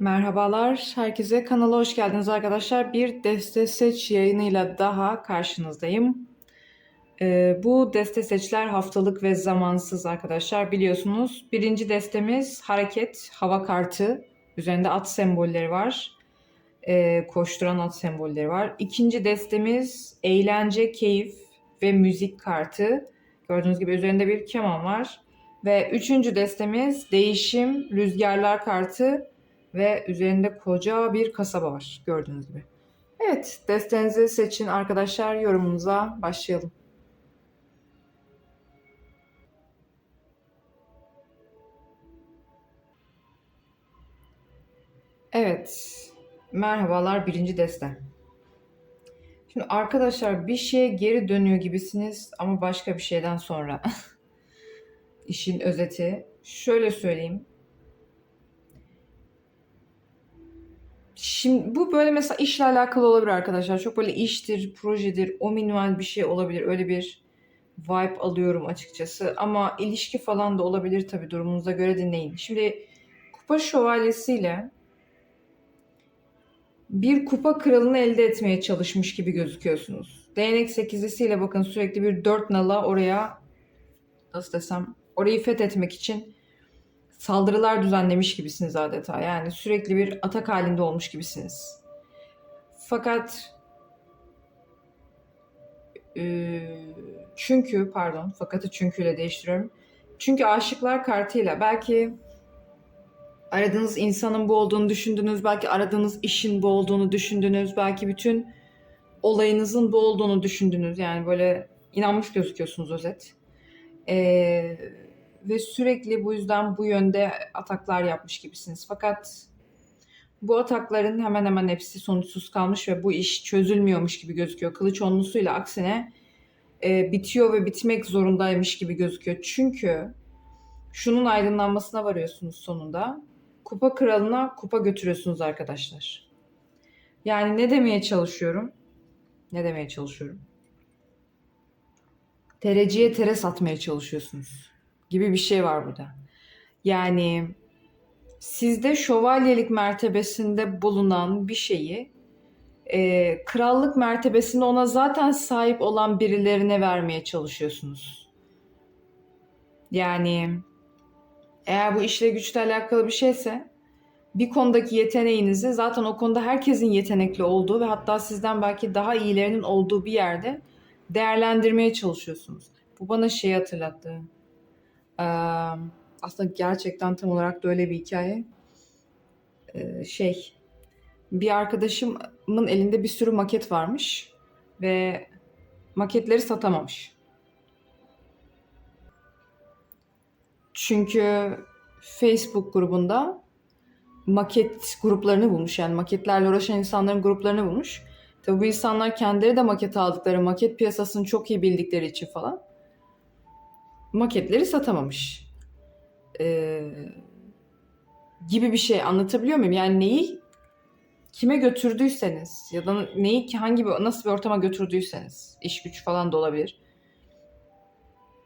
Merhabalar, herkese kanala hoş geldiniz arkadaşlar. Bir Deste Seç yayınıyla daha karşınızdayım. Ee, bu Deste Seçler haftalık ve zamansız arkadaşlar biliyorsunuz. Birinci destemiz hareket, hava kartı. Üzerinde at sembolleri var. Ee, koşturan at sembolleri var. İkinci destemiz eğlence, keyif ve müzik kartı. Gördüğünüz gibi üzerinde bir keman var. Ve üçüncü destemiz değişim, rüzgarlar kartı ve üzerinde koca bir kasaba var gördüğünüz gibi. Evet, destenizi seçin arkadaşlar. Yorumunuza başlayalım. Evet, merhabalar birinci deste. Şimdi arkadaşlar bir şeye geri dönüyor gibisiniz ama başka bir şeyden sonra. İşin özeti. Şöyle söyleyeyim. Şimdi bu böyle mesela işle alakalı olabilir arkadaşlar. Çok böyle iştir, projedir, o minval bir şey olabilir. Öyle bir vibe alıyorum açıkçası. Ama ilişki falan da olabilir tabii durumunuza göre dinleyin. Şimdi kupa şövalyesiyle bir kupa kralını elde etmeye çalışmış gibi gözüküyorsunuz. Değnek sekizlisiyle bakın sürekli bir dört nala oraya nasıl desem orayı fethetmek için saldırılar düzenlemiş gibisiniz adeta. Yani sürekli bir atak halinde olmuş gibisiniz. Fakat e, çünkü pardon fakatı çünküyle değiştiriyorum. Çünkü aşıklar kartıyla belki aradığınız insanın bu olduğunu düşündünüz, belki aradığınız işin bu olduğunu düşündünüz, belki bütün olayınızın bu olduğunu düşündünüz. Yani böyle inanmış gözüküyorsunuz özet. Ee, ve sürekli bu yüzden bu yönde ataklar yapmış gibisiniz. Fakat bu atakların hemen hemen hepsi sonuçsuz kalmış ve bu iş çözülmüyormuş gibi gözüküyor. Kılıç onlusuyla aksine e, bitiyor ve bitmek zorundaymış gibi gözüküyor. Çünkü şunun aydınlanmasına varıyorsunuz sonunda. Kupa kralına kupa götürüyorsunuz arkadaşlar. Yani ne demeye çalışıyorum? Ne demeye çalışıyorum? Tereciye tere satmaya çalışıyorsunuz gibi bir şey var burada. Yani sizde şövalyelik mertebesinde bulunan bir şeyi e, krallık mertebesinde ona zaten sahip olan birilerine vermeye çalışıyorsunuz. Yani eğer bu işle güçle alakalı bir şeyse bir konudaki yeteneğinizi zaten o konuda herkesin yetenekli olduğu ve hatta sizden belki daha iyilerinin olduğu bir yerde değerlendirmeye çalışıyorsunuz. Bu bana şeyi hatırlattı. Aslında gerçekten tam olarak da öyle bir hikaye. Şey, bir arkadaşımın elinde bir sürü maket varmış ve maketleri satamamış. Çünkü Facebook grubunda maket gruplarını bulmuş. Yani maketlerle uğraşan insanların gruplarını bulmuş. Tabii bu insanlar kendileri de maket aldıkları, maket piyasasını çok iyi bildikleri için falan maketleri satamamış. Ee, gibi bir şey anlatabiliyor muyum? Yani neyi kime götürdüyseniz ya da neyi hangi bir nasıl bir ortama götürdüyseniz iş güç falan da olabilir.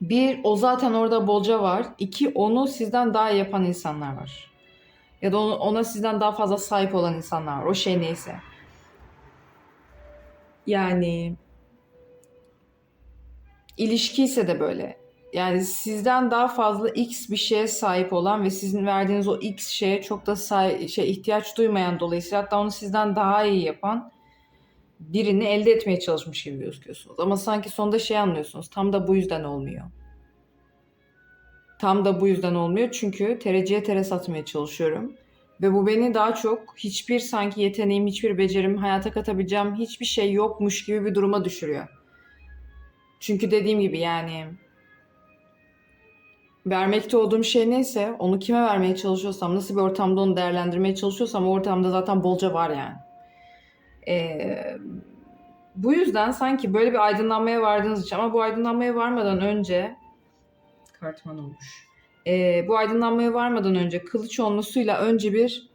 Bir o zaten orada bolca var. İki onu sizden daha iyi yapan insanlar var. Ya da ona sizden daha fazla sahip olan insanlar var. O şey neyse. Yani ilişki ise de böyle. Yani sizden daha fazla X bir şeye sahip olan ve sizin verdiğiniz o X şeye çok da say- şey ihtiyaç duymayan dolayısıyla hatta onu sizden daha iyi yapan birini elde etmeye çalışmış gibi gözüküyorsunuz. Ama sanki sonunda şey anlıyorsunuz. Tam da bu yüzden olmuyor. Tam da bu yüzden olmuyor. Çünkü tereciye tere satmaya çalışıyorum. Ve bu beni daha çok hiçbir sanki yeteneğim, hiçbir becerim, hayata katabileceğim hiçbir şey yokmuş gibi bir duruma düşürüyor. Çünkü dediğim gibi yani vermekte olduğum şey neyse onu kime vermeye çalışıyorsam, nasıl bir ortamda onu değerlendirmeye çalışıyorsam o ortamda zaten bolca var yani. Ee, bu yüzden sanki böyle bir aydınlanmaya vardığınız için ama bu aydınlanmaya varmadan önce kartman olmuş. Ee, bu aydınlanmaya varmadan önce kılıç olmasıyla önce bir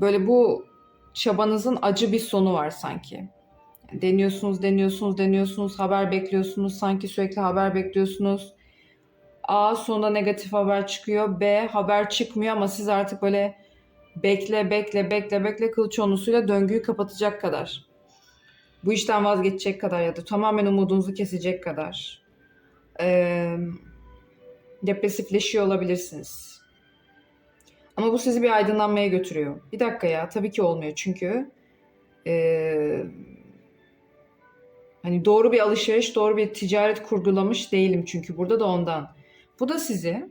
böyle bu çabanızın acı bir sonu var sanki. Deniyorsunuz, deniyorsunuz, deniyorsunuz, haber bekliyorsunuz, sanki sürekli haber bekliyorsunuz. A sonunda negatif haber çıkıyor, B haber çıkmıyor ama siz artık böyle bekle bekle bekle bekle kılıç onlusuyla döngüyü kapatacak kadar. Bu işten vazgeçecek kadar ya da tamamen umudunuzu kesecek kadar. Ee, depresifleşiyor olabilirsiniz. Ama bu sizi bir aydınlanmaya götürüyor. Bir dakika ya tabii ki olmuyor çünkü ee, hani doğru bir alışveriş, doğru bir ticaret kurgulamış değilim çünkü burada da ondan. Bu da sizi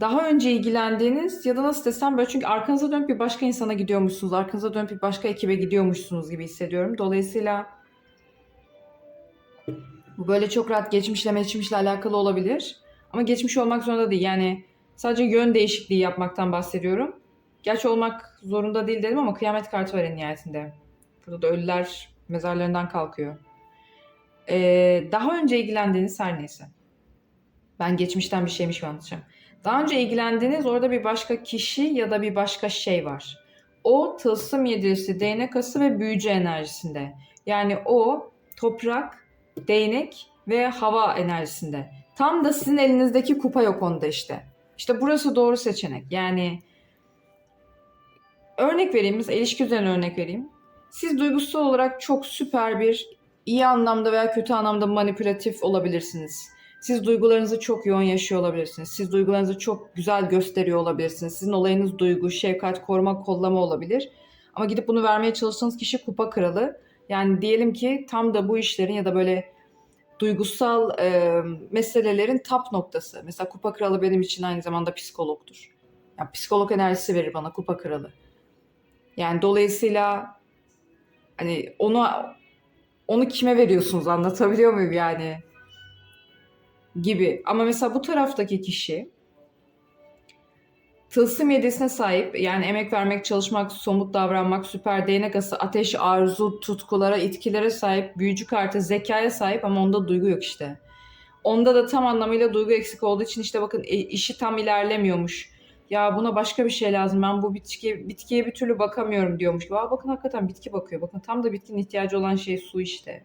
daha önce ilgilendiğiniz ya da nasıl desem böyle çünkü arkanıza dönüp bir başka insana gidiyormuşsunuz, arkanıza dönüp bir başka ekibe gidiyormuşsunuz gibi hissediyorum. Dolayısıyla bu böyle çok rahat geçmişle geçmişle alakalı olabilir. Ama geçmiş olmak zorunda değil. Yani sadece yön değişikliği yapmaktan bahsediyorum. Gerçi olmak zorunda değil dedim ama kıyamet kartı var en nihayetinde. Burada da ölüler mezarlarından kalkıyor. Ee, daha önce ilgilendiğiniz her neyse. Ben geçmişten bir şeymiş mi anlatacağım. Daha önce ilgilendiğiniz orada bir başka kişi ya da bir başka şey var. O tılsım yedilisi, değnek ası ve büyücü enerjisinde. Yani o toprak, değnek ve hava enerjisinde. Tam da sizin elinizdeki kupa yok onda işte. İşte burası doğru seçenek. Yani örnek vereyim, mesela ilişki üzerine örnek vereyim. Siz duygusal olarak çok süper bir iyi anlamda veya kötü anlamda manipülatif olabilirsiniz. Siz duygularınızı çok yoğun yaşıyor olabilirsiniz. Siz duygularınızı çok güzel gösteriyor olabilirsiniz. Sizin olayınız duygu, şefkat, koruma, kollama olabilir. Ama gidip bunu vermeye çalıştığınız kişi kupa kralı. Yani diyelim ki tam da bu işlerin ya da böyle duygusal e, meselelerin tap noktası. Mesela kupa kralı benim için aynı zamanda psikologdur. Yani psikolog enerjisi verir bana kupa kralı. Yani dolayısıyla hani onu onu kime veriyorsunuz anlatabiliyor muyum yani? Gibi. Ama mesela bu taraftaki kişi tılsım yedisine sahip yani emek vermek, çalışmak, somut davranmak, süper değnek ası, ateş, arzu, tutkulara, itkilere sahip, büyücü kartı, zekaya sahip ama onda duygu yok işte. Onda da tam anlamıyla duygu eksik olduğu için işte bakın e, işi tam ilerlemiyormuş. Ya buna başka bir şey lazım. Ben bu bitki, bitkiye bir türlü bakamıyorum diyormuş. Aa, bakın hakikaten bitki bakıyor. Bakın tam da bitkinin ihtiyacı olan şey su işte.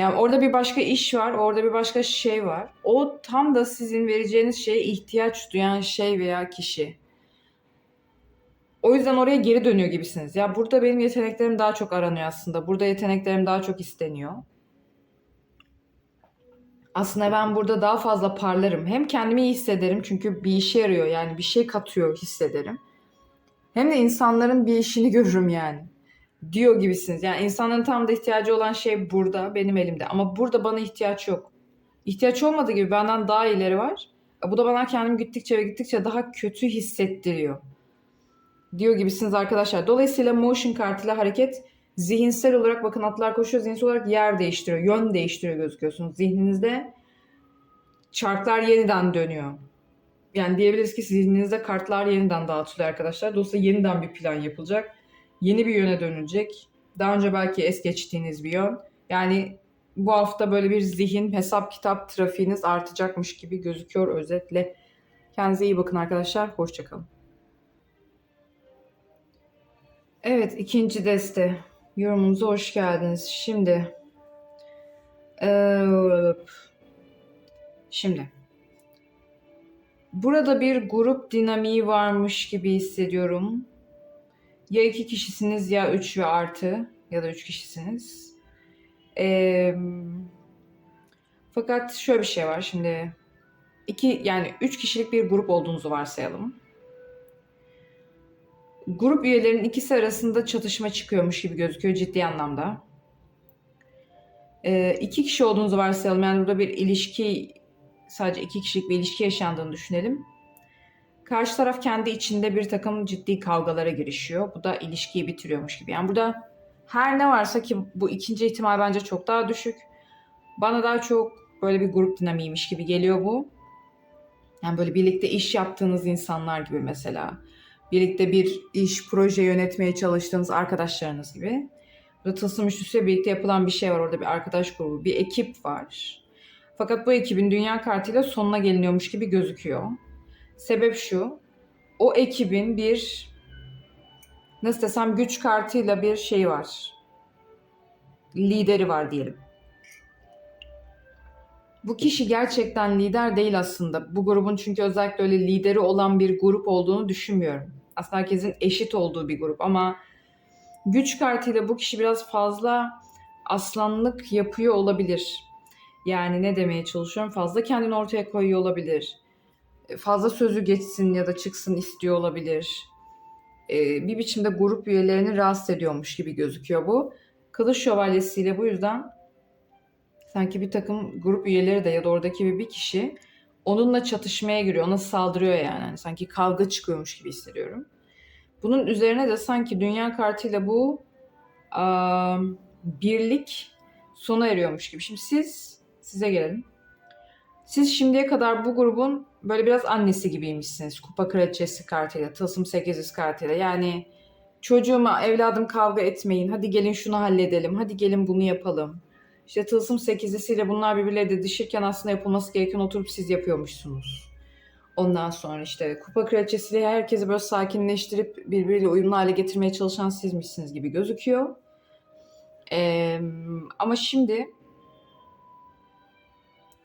Yani orada bir başka iş var, orada bir başka şey var. O tam da sizin vereceğiniz şeye ihtiyaç duyan şey veya kişi. O yüzden oraya geri dönüyor gibisiniz. Ya burada benim yeteneklerim daha çok aranıyor aslında. Burada yeteneklerim daha çok isteniyor. Aslında ben burada daha fazla parlarım. Hem kendimi iyi hissederim çünkü bir işe yarıyor yani bir şey katıyor hissederim. Hem de insanların bir işini görürüm yani diyor gibisiniz. Yani insanların tam da ihtiyacı olan şey burada, benim elimde. Ama burada bana ihtiyaç yok. İhtiyaç olmadığı gibi benden daha ileri var. Bu da bana kendimi gittikçe ve gittikçe daha kötü hissettiriyor. Diyor gibisiniz arkadaşlar. Dolayısıyla motion kartıyla hareket zihinsel olarak bakın atlar koşuyor zihinsel olarak yer değiştiriyor. Yön değiştiriyor gözüküyorsunuz. Zihninizde çarklar yeniden dönüyor. Yani diyebiliriz ki zihninizde kartlar yeniden dağıtılıyor arkadaşlar. Dolayısıyla yeniden bir plan yapılacak yeni bir yöne dönülecek. Daha önce belki es geçtiğiniz bir yön. Yani bu hafta böyle bir zihin, hesap, kitap trafiğiniz artacakmış gibi gözüküyor özetle. Kendinize iyi bakın arkadaşlar. Hoşçakalın. Evet ikinci deste. Yorumunuza hoş geldiniz. Şimdi ee, şimdi burada bir grup dinamiği varmış gibi hissediyorum. Ya iki kişisiniz ya üç ve artı ya da üç kişisiniz. Ee, fakat şöyle bir şey var şimdi. iki yani üç kişilik bir grup olduğunuzu varsayalım. Grup üyelerinin ikisi arasında çatışma çıkıyormuş gibi gözüküyor ciddi anlamda. Ee, iki kişi olduğunuzu varsayalım. Yani burada bir ilişki sadece iki kişilik bir ilişki yaşandığını düşünelim. Karşı taraf kendi içinde bir takım ciddi kavgalara girişiyor. Bu da ilişkiyi bitiriyormuş gibi. Yani burada her ne varsa ki bu ikinci ihtimal bence çok daha düşük. Bana daha çok böyle bir grup dinamiymiş gibi geliyor bu. Yani böyle birlikte iş yaptığınız insanlar gibi mesela. Birlikte bir iş, proje yönetmeye çalıştığınız arkadaşlarınız gibi. Burada tılsım üçlüsüyle birlikte yapılan bir şey var. Orada bir arkadaş grubu, bir ekip var. Fakat bu ekibin dünya kartıyla sonuna geliniyormuş gibi gözüküyor. Sebep şu. O ekibin bir nasıl desem güç kartıyla bir şey var. Lideri var diyelim. Bu kişi gerçekten lider değil aslında. Bu grubun çünkü özellikle öyle lideri olan bir grup olduğunu düşünmüyorum. Aslında herkesin eşit olduğu bir grup ama güç kartıyla bu kişi biraz fazla aslanlık yapıyor olabilir. Yani ne demeye çalışıyorum? Fazla kendini ortaya koyuyor olabilir. Fazla sözü geçsin ya da çıksın istiyor olabilir. Ee, bir biçimde grup üyelerini rahatsız ediyormuş gibi gözüküyor bu. Kılıç şövalyesiyle bu yüzden sanki bir takım grup üyeleri de ya da oradaki bir, bir kişi onunla çatışmaya giriyor, ona saldırıyor yani. Hani sanki kavga çıkıyormuş gibi hissediyorum. Bunun üzerine de sanki dünya kartıyla bu aa, birlik sona eriyormuş gibi. Şimdi siz, size gelelim. Siz şimdiye kadar bu grubun böyle biraz annesi gibiymişsiniz. Kupa kraliçesi kartıyla, tılsım 800 kartıyla. Yani çocuğuma, evladım kavga etmeyin. Hadi gelin şunu halledelim. Hadi gelin bunu yapalım. İşte tılsım 8'lisiyle bunlar birbirleriyle didişirken aslında yapılması gereken oturup siz yapıyormuşsunuz. Ondan sonra işte kupa kraliçesiyle herkesi böyle sakinleştirip birbiriyle uyumlu hale getirmeye çalışan sizmişsiniz gibi gözüküyor. Ee, ama şimdi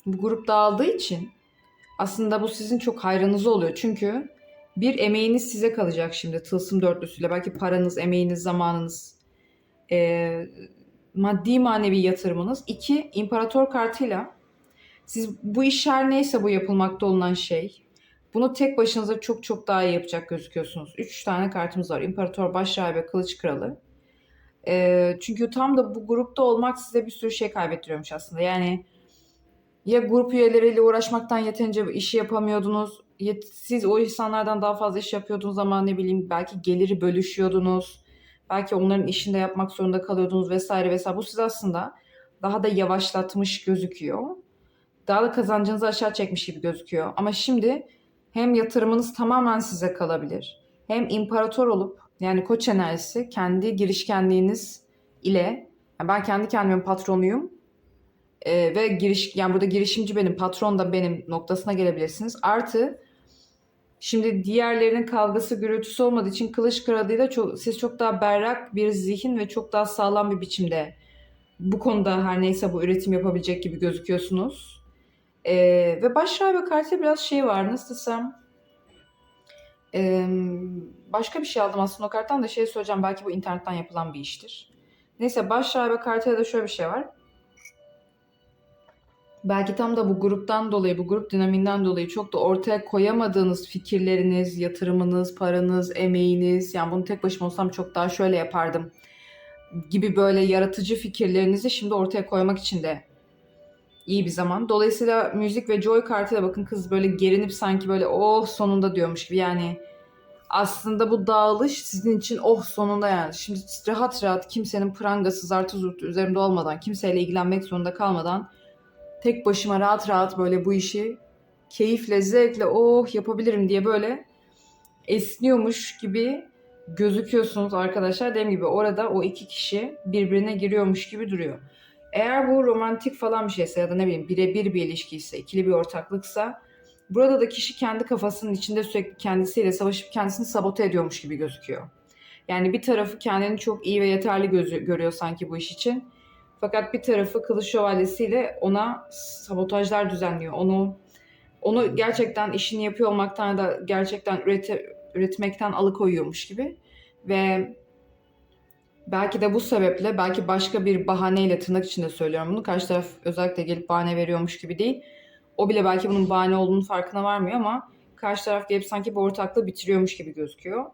bu grup dağıldığı için aslında bu sizin çok hayrınıza oluyor. Çünkü bir emeğiniz size kalacak şimdi tılsım dörtlüsüyle. Belki paranız, emeğiniz, zamanınız, e, maddi manevi yatırımınız. İki, imparator kartıyla siz bu iş her neyse bu yapılmakta olunan şey. Bunu tek başınıza çok çok daha iyi yapacak gözüküyorsunuz. Üç tane kartımız var. İmparator, Başrahibe, Kılıç Kralı. E, çünkü tam da bu grupta olmak size bir sürü şey kaybettiriyormuş aslında. Yani ya grup üyeleriyle uğraşmaktan yeterince işi yapamıyordunuz. Siz o insanlardan daha fazla iş yapıyordunuz ama ne bileyim belki geliri bölüşüyordunuz. Belki onların işini de yapmak zorunda kalıyordunuz vesaire vesaire. Bu sizi aslında daha da yavaşlatmış gözüküyor. Daha da kazancınızı aşağı çekmiş gibi gözüküyor. Ama şimdi hem yatırımınız tamamen size kalabilir. Hem imparator olup yani koç enerjisi kendi girişkenliğiniz ile yani ben kendi kendimin patronuyum ee, ve giriş yani burada girişimci benim, patron da benim noktasına gelebilirsiniz. Artı şimdi diğerlerinin kavgası gürültüsü olmadığı için kılıç kralıyla çok siz çok daha berrak bir zihin ve çok daha sağlam bir biçimde bu konuda her neyse bu üretim yapabilecek gibi gözüküyorsunuz. Ee, ve başrahibe kartı biraz şey var nasıl desem ee, başka bir şey aldım aslında o karttan da şey söyleyeceğim belki bu internetten yapılan bir iştir. Neyse başrahibe kartıyla da şöyle bir şey var. Belki tam da bu gruptan dolayı, bu grup dinamiğinden dolayı çok da ortaya koyamadığınız fikirleriniz, yatırımınız, paranız, emeğiniz, yani bunu tek başıma olsam çok daha şöyle yapardım gibi böyle yaratıcı fikirlerinizi şimdi ortaya koymak için de iyi bir zaman. Dolayısıyla müzik ve joy kartıyla bakın kız böyle gerinip sanki böyle oh sonunda diyormuş gibi yani aslında bu dağılış sizin için oh sonunda yani. Şimdi rahat rahat kimsenin prangası zartı zurtu üzerimde olmadan, kimseyle ilgilenmek zorunda kalmadan tek başıma rahat rahat böyle bu işi keyifle, zevkle oh yapabilirim diye böyle esniyormuş gibi gözüküyorsunuz arkadaşlar. Dediğim gibi orada o iki kişi birbirine giriyormuş gibi duruyor. Eğer bu romantik falan bir şeyse ya da ne bileyim birebir bir ilişkiyse, ikili bir ortaklıksa burada da kişi kendi kafasının içinde sürekli kendisiyle savaşıp kendisini sabote ediyormuş gibi gözüküyor. Yani bir tarafı kendini çok iyi ve yeterli gözü, görüyor sanki bu iş için. Fakat bir tarafı kılıç şövalyesiyle ona sabotajlar düzenliyor. Onu onu gerçekten işini yapıyor olmaktan da gerçekten ürete, üretmekten alıkoyuyormuş gibi. Ve belki de bu sebeple belki başka bir bahaneyle tırnak içinde söylüyorum bunu. Karşı taraf özellikle gelip bahane veriyormuş gibi değil. O bile belki bunun bahane olduğunu farkına varmıyor ama karşı taraf gelip sanki bu ortaklığı bitiriyormuş gibi gözüküyor.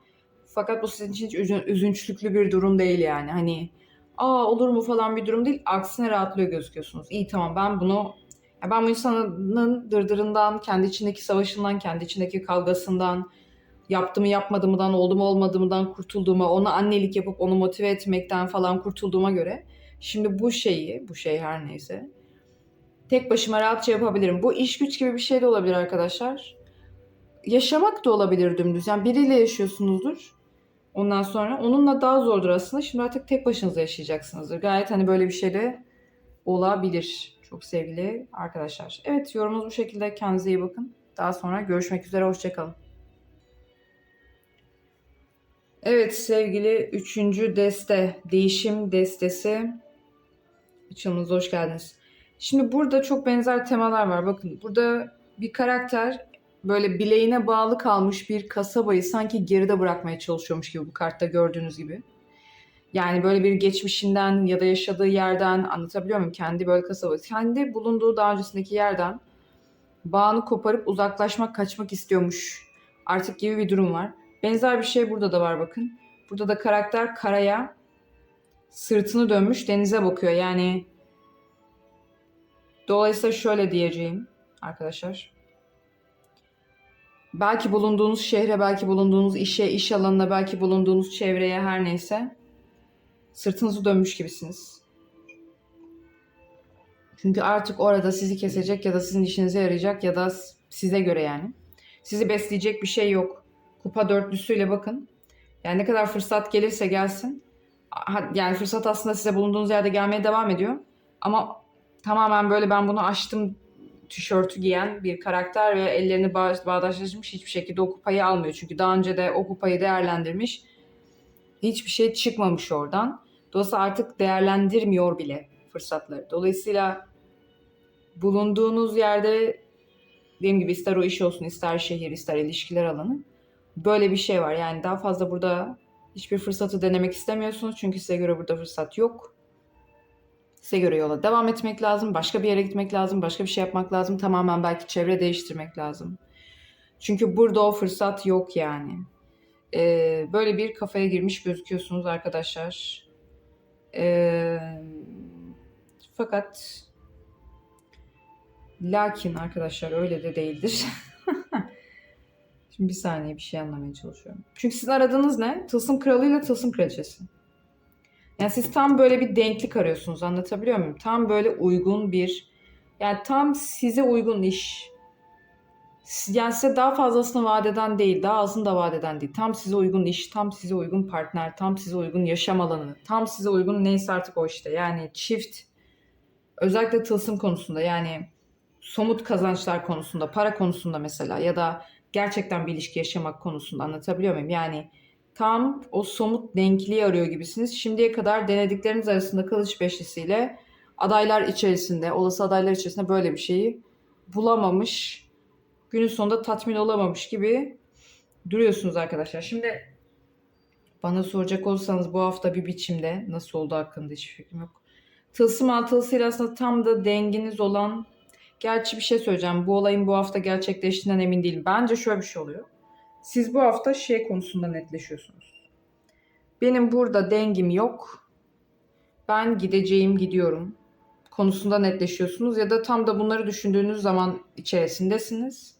Fakat bu sizin için hiç üzünçlüklü bir durum değil yani. Hani aa olur mu falan bir durum değil. Aksine rahatlıyor gözüküyorsunuz. İyi tamam ben bunu ben bu insanın dırdırından, kendi içindeki savaşından, kendi içindeki kavgasından, yaptı mı yapmadığımdan, oldu mu olmadığımdan kurtulduğuma, ona annelik yapıp onu motive etmekten falan kurtulduğuma göre şimdi bu şeyi, bu şey her neyse tek başıma rahatça yapabilirim. Bu iş güç gibi bir şey de olabilir arkadaşlar. Yaşamak da olabilir dümdüz. Yani biriyle yaşıyorsunuzdur. Ondan sonra onunla daha zordur aslında. Şimdi artık tek başınıza yaşayacaksınızdır. Gayet hani böyle bir şey de olabilir. Çok sevgili arkadaşlar. Evet yorumumuz bu şekilde. Kendinize iyi bakın. Daha sonra görüşmek üzere. Hoşçakalın. Evet sevgili üçüncü deste, değişim destesi. Açılımınıza hoş geldiniz. Şimdi burada çok benzer temalar var. Bakın burada bir karakter böyle bileğine bağlı kalmış bir kasabayı sanki geride bırakmaya çalışıyormuş gibi bu kartta gördüğünüz gibi. Yani böyle bir geçmişinden ya da yaşadığı yerden anlatabiliyor muyum? Kendi böyle kasabası, kendi bulunduğu daha öncesindeki yerden bağını koparıp uzaklaşmak, kaçmak istiyormuş artık gibi bir durum var. Benzer bir şey burada da var bakın. Burada da karakter karaya sırtını dönmüş denize bakıyor. Yani dolayısıyla şöyle diyeceğim arkadaşlar. Belki bulunduğunuz şehre, belki bulunduğunuz işe, iş alanına, belki bulunduğunuz çevreye her neyse sırtınızı dönmüş gibisiniz. Çünkü artık orada sizi kesecek ya da sizin işinize yarayacak ya da size göre yani. Sizi besleyecek bir şey yok. Kupa dörtlüsüyle bakın. Yani ne kadar fırsat gelirse gelsin. Yani fırsat aslında size bulunduğunuz yerde gelmeye devam ediyor. Ama tamamen böyle ben bunu açtım tişörtü giyen bir karakter ve ellerini bağ- bağdaşlaşmış hiçbir şekilde o kupayı almıyor. Çünkü daha önce de o kupayı değerlendirmiş. Hiçbir şey çıkmamış oradan. Dolayısıyla artık değerlendirmiyor bile fırsatları. Dolayısıyla bulunduğunuz yerde dediğim gibi ister o iş olsun, ister şehir, ister ilişkiler alanı. Böyle bir şey var. Yani daha fazla burada hiçbir fırsatı denemek istemiyorsunuz. Çünkü size göre burada fırsat yok. Size göre yola devam etmek lazım. Başka bir yere gitmek lazım. Başka bir şey yapmak lazım. Tamamen belki çevre değiştirmek lazım. Çünkü burada o fırsat yok yani. Ee, böyle bir kafaya girmiş gözüküyorsunuz arkadaşlar. Ee, fakat lakin arkadaşlar öyle de değildir. Şimdi bir saniye bir şey anlamaya çalışıyorum. Çünkü sizin aradığınız ne? Tılsım kralı ile tılsım kraliçesi. Yani siz tam böyle bir denklik arıyorsunuz anlatabiliyor muyum? Tam böyle uygun bir yani tam size uygun iş. Yani size daha fazlasını vaat değil, daha azını da vaat değil. Tam size uygun iş, tam size uygun partner, tam size uygun yaşam alanı, tam size uygun neyse artık o işte. Yani çift, özellikle tılsım konusunda yani somut kazançlar konusunda, para konusunda mesela ya da gerçekten bir ilişki yaşamak konusunda anlatabiliyor muyum? Yani tam o somut denkliği arıyor gibisiniz. Şimdiye kadar denedikleriniz arasında kılıç beşlisiyle adaylar içerisinde, olası adaylar içerisinde böyle bir şeyi bulamamış, günün sonunda tatmin olamamış gibi duruyorsunuz arkadaşlar. Şimdi bana soracak olsanız bu hafta bir biçimde nasıl oldu hakkında hiçbir fikrim yok. Tılsım altılısıyla aslında tam da denginiz olan Gerçi bir şey söyleyeceğim. Bu olayın bu hafta gerçekleştiğinden emin değilim. Bence şöyle bir şey oluyor. Siz bu hafta şey konusunda netleşiyorsunuz. Benim burada dengim yok. Ben gideceğim, gidiyorum konusunda netleşiyorsunuz ya da tam da bunları düşündüğünüz zaman içerisindesiniz.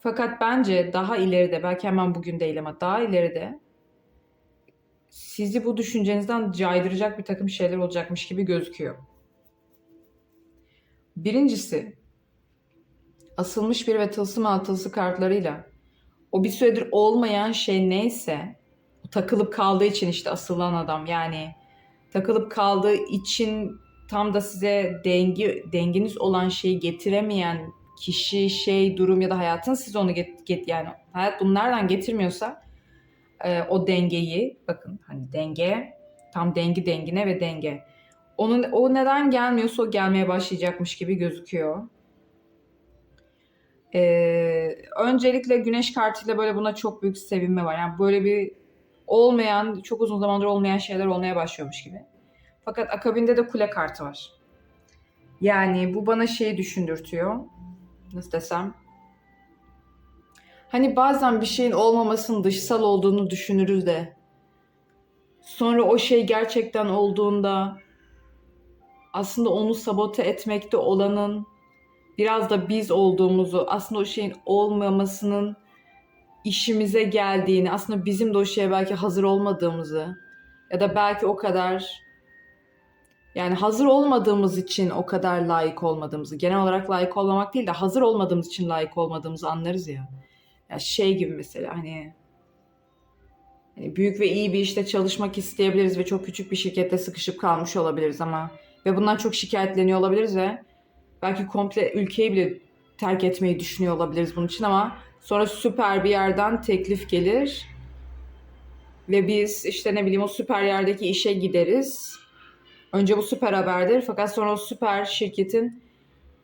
Fakat bence daha ileride, belki hemen bugün değil ama daha ileride sizi bu düşüncenizden caydıracak bir takım şeyler olacakmış gibi gözüküyor. Birincisi asılmış bir ve tılsım altılısı kartlarıyla o bir süredir olmayan şey neyse takılıp kaldığı için işte asılan adam yani takılıp kaldığı için tam da size dengi denginiz olan şeyi getiremeyen kişi, şey, durum ya da hayatın siz onu get, get yani hayat bunlardan getirmiyorsa e, o dengeyi bakın hani denge tam dengi dengine ve denge onun o neden gelmiyorsa o gelmeye başlayacakmış gibi gözüküyor. Ee, öncelikle güneş kartıyla böyle buna çok büyük sevinme var. Yani böyle bir olmayan, çok uzun zamandır olmayan şeyler olmaya başlıyormuş gibi. Fakat akabinde de kule kartı var. Yani bu bana şeyi düşündürtüyor. Nasıl desem? Hani bazen bir şeyin olmamasının dışsal olduğunu düşünürüz de sonra o şey gerçekten olduğunda aslında onu sabote etmekte olanın biraz da biz olduğumuzu, aslında o şeyin olmamasının işimize geldiğini, aslında bizim de o şeye belki hazır olmadığımızı ya da belki o kadar yani hazır olmadığımız için o kadar layık olmadığımızı, genel olarak layık olmamak değil de hazır olmadığımız için layık olmadığımızı anlarız ya. Ya şey gibi mesela hani hani büyük ve iyi bir işte çalışmak isteyebiliriz ve çok küçük bir şirkette sıkışıp kalmış olabiliriz ama ve bundan çok şikayetleniyor olabiliriz ve belki komple ülkeyi bile terk etmeyi düşünüyor olabiliriz bunun için ama sonra süper bir yerden teklif gelir. Ve biz işte ne bileyim o süper yerdeki işe gideriz. Önce bu süper haberdir. Fakat sonra o süper şirketin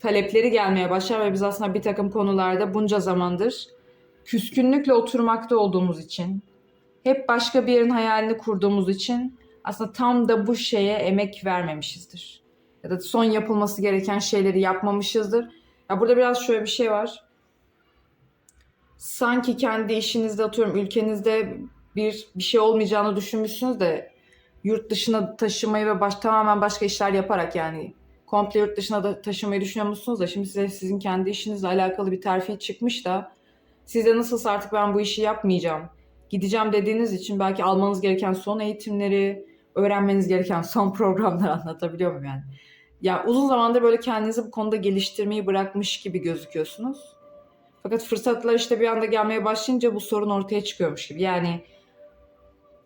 talepleri gelmeye başlar ve biz aslında bir takım konularda bunca zamandır küskünlükle oturmakta olduğumuz için, hep başka bir yerin hayalini kurduğumuz için aslında tam da bu şeye emek vermemişizdir. Ya da son yapılması gereken şeyleri yapmamışızdır. Ya burada biraz şöyle bir şey var. Sanki kendi işinizde atıyorum ülkenizde bir bir şey olmayacağını düşünmüşsünüz de yurt dışına taşımayı ve baş, tamamen başka işler yaparak yani komple yurt dışına da taşımayı düşünüyor musunuz da şimdi size sizin kendi işinizle alakalı bir terfi çıkmış da siz de nasılsa artık ben bu işi yapmayacağım. Gideceğim dediğiniz için belki almanız gereken son eğitimleri, öğrenmeniz gereken son programları anlatabiliyor muyum yani? Ya uzun zamandır böyle kendinizi bu konuda geliştirmeyi bırakmış gibi gözüküyorsunuz. Fakat fırsatlar işte bir anda gelmeye başlayınca bu sorun ortaya çıkıyormuş gibi. Yani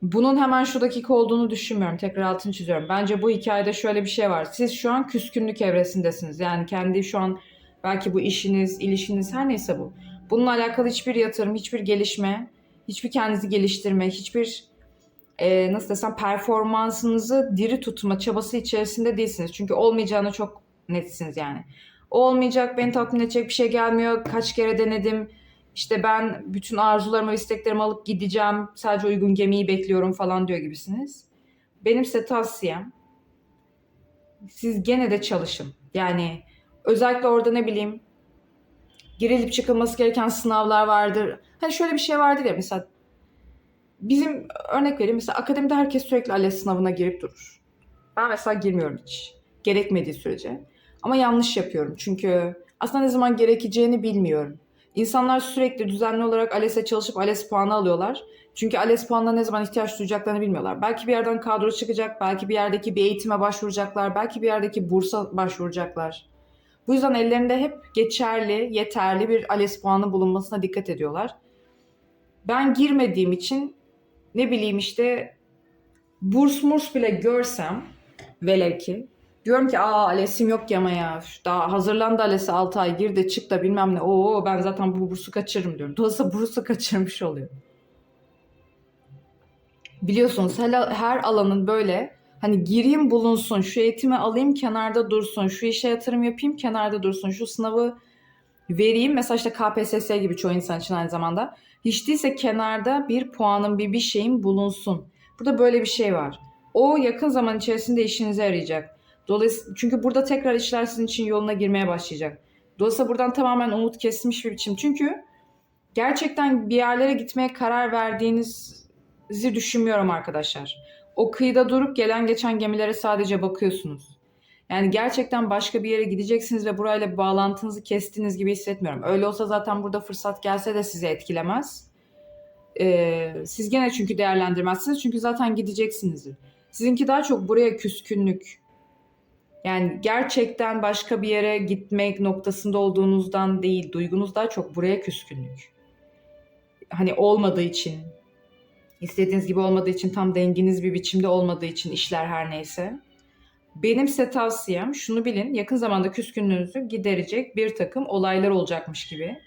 bunun hemen şu dakika olduğunu düşünmüyorum. Tekrar altını çiziyorum. Bence bu hikayede şöyle bir şey var. Siz şu an küskünlük evresindesiniz. Yani kendi şu an belki bu işiniz, ilişkiniz her neyse bu. Bununla alakalı hiçbir yatırım, hiçbir gelişme, hiçbir kendinizi geliştirme, hiçbir e, nasıl desem performansınızı diri tutma çabası içerisinde değilsiniz. Çünkü olmayacağını çok netsiniz yani. Olmayacak, beni tatmin edecek bir şey gelmiyor. Kaç kere denedim. İşte ben bütün arzularımı isteklerimi alıp gideceğim. Sadece uygun gemiyi bekliyorum falan diyor gibisiniz. Benim size tavsiyem siz gene de çalışın. Yani özellikle orada ne bileyim girilip çıkılması gereken sınavlar vardır. Hani şöyle bir şey vardır ya mesela bizim örnek vereyim mesela akademide herkes sürekli ALES sınavına girip durur. Ben mesela girmiyorum hiç. Gerekmediği sürece. Ama yanlış yapıyorum. Çünkü aslında ne zaman gerekeceğini bilmiyorum. İnsanlar sürekli düzenli olarak ALES'e çalışıp ALES puanı alıyorlar. Çünkü ALES puanına ne zaman ihtiyaç duyacaklarını bilmiyorlar. Belki bir yerden kadro çıkacak, belki bir yerdeki bir eğitime başvuracaklar, belki bir yerdeki bursa başvuracaklar. Bu yüzden ellerinde hep geçerli, yeterli bir ALES puanı bulunmasına dikkat ediyorlar. Ben girmediğim için ne bileyim işte burs murs bile görsem velev ki diyorum ki aa ALES'im yok ama ya daha hazırlandı ALES'e 6 ay gir de çık da bilmem ne oo ben zaten bu bursu kaçırırım diyorum. Dolayısıyla bursu kaçırmış oluyor. Biliyorsunuz her, her alanın böyle hani gireyim bulunsun, şu eğitimi alayım kenarda dursun, şu işe yatırım yapayım kenarda dursun, şu sınavı vereyim. Mesela işte KPSS gibi çoğu insan için aynı zamanda. Hiç değilse kenarda bir puanın bir bir şeyin bulunsun. Burada böyle bir şey var. O yakın zaman içerisinde işinize yarayacak. Dolayısıyla çünkü burada tekrar işler sizin için yoluna girmeye başlayacak. Dolayısıyla buradan tamamen umut kesmiş bir biçim. Çünkü gerçekten bir yerlere gitmeye karar verdiğinizi düşünmüyorum arkadaşlar. O kıyıda durup gelen geçen gemilere sadece bakıyorsunuz. Yani gerçekten başka bir yere gideceksiniz ve burayla bağlantınızı kestiğiniz gibi hissetmiyorum. Öyle olsa zaten burada fırsat gelse de sizi etkilemez. Ee, siz gene çünkü değerlendirmezsiniz. Çünkü zaten gideceksinizdir. Sizinki daha çok buraya küskünlük. Yani gerçekten başka bir yere gitmek noktasında olduğunuzdan değil, duygunuz daha çok buraya küskünlük. Hani olmadığı için, istediğiniz gibi olmadığı için, tam denginiz bir biçimde olmadığı için işler her neyse. Benim size tavsiyem şunu bilin, yakın zamanda küskünlüğünüzü giderecek bir takım olaylar olacakmış gibi.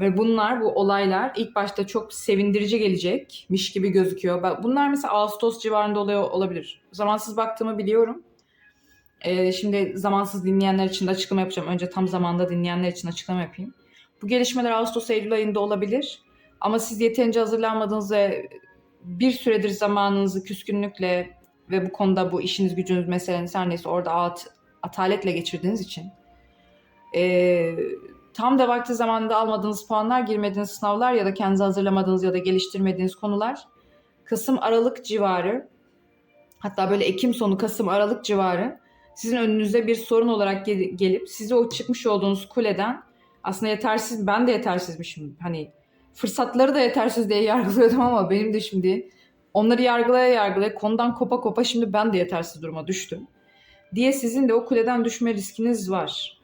Ve bunlar, bu olaylar ilk başta çok sevindirici gelecekmiş gibi gözüküyor. Bunlar mesela Ağustos civarında oluyor olabilir. Zamansız baktığımı biliyorum. Ee, şimdi zamansız dinleyenler için de açıklama yapacağım. Önce tam zamanda dinleyenler için açıklama yapayım. Bu gelişmeler Ağustos-Eylül ayında olabilir. Ama siz yeterince hazırlanmadığınız ve bir süredir zamanınızı küskünlükle ve bu konuda bu işiniz gücünüz meseleniz her neyse orada at, ataletle geçirdiğiniz için e, tam da vakti zamanında almadığınız puanlar, girmediğiniz sınavlar ya da kendinizi hazırlamadığınız ya da geliştirmediğiniz konular Kasım Aralık civarı hatta böyle Ekim sonu Kasım Aralık civarı sizin önünüze bir sorun olarak gel- gelip sizi o çıkmış olduğunuz kuleden aslında yetersiz ben de yetersizmişim hani fırsatları da yetersiz diye yargılıyordum ama benim de şimdi onları yargılaya yargılaya konudan kopa kopa şimdi ben de yetersiz duruma düştüm diye sizin de o kuleden düşme riskiniz var.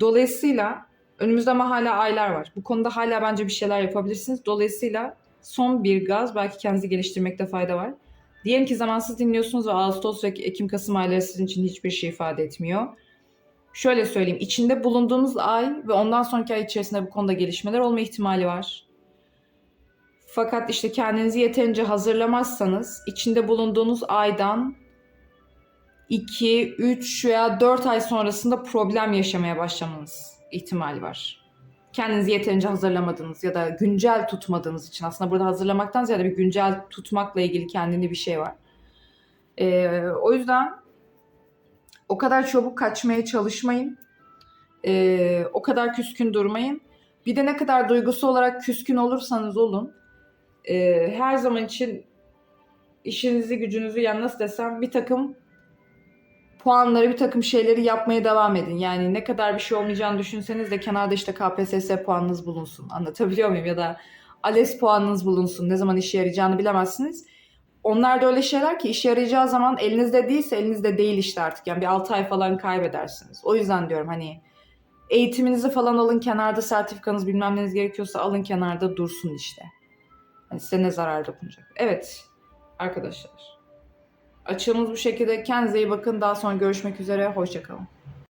Dolayısıyla önümüzde ama hala aylar var. Bu konuda hala bence bir şeyler yapabilirsiniz. Dolayısıyla son bir gaz belki kendinizi geliştirmekte fayda var. Diyelim ki zamansız dinliyorsunuz ve Ağustos ve Ekim Kasım ayları sizin için hiçbir şey ifade etmiyor. Şöyle söyleyeyim, içinde bulunduğunuz ay ve ondan sonraki ay içerisinde bu konuda gelişmeler olma ihtimali var. Fakat işte kendinizi yeterince hazırlamazsanız içinde bulunduğunuz aydan 2, 3 veya 4 ay sonrasında problem yaşamaya başlamanız ihtimali var. Kendinizi yeterince hazırlamadığınız ya da güncel tutmadığınız için aslında burada hazırlamaktan ziyade bir güncel tutmakla ilgili kendini bir şey var. Ee, o yüzden o kadar çabuk kaçmaya çalışmayın. Ee, o kadar küskün durmayın. Bir de ne kadar duygusal olarak küskün olursanız olun. E, her zaman için işinizi gücünüzü yani nasıl desem bir takım puanları bir takım şeyleri yapmaya devam edin. Yani ne kadar bir şey olmayacağını düşünseniz de kenarda işte KPSS puanınız bulunsun. Anlatabiliyor muyum? Ya da ALES puanınız bulunsun. Ne zaman işe yarayacağını bilemezsiniz. Onlar da öyle şeyler ki işe yarayacağı zaman elinizde değilse elinizde değil işte artık. Yani bir 6 ay falan kaybedersiniz. O yüzden diyorum hani eğitiminizi falan alın kenarda sertifikanız bilmem neniz gerekiyorsa alın kenarda dursun işte. Hani size ne zarar dokunacak. Evet arkadaşlar. Açığımız bu şekilde. Kendinize iyi bakın. Daha sonra görüşmek üzere. Hoşçakalın.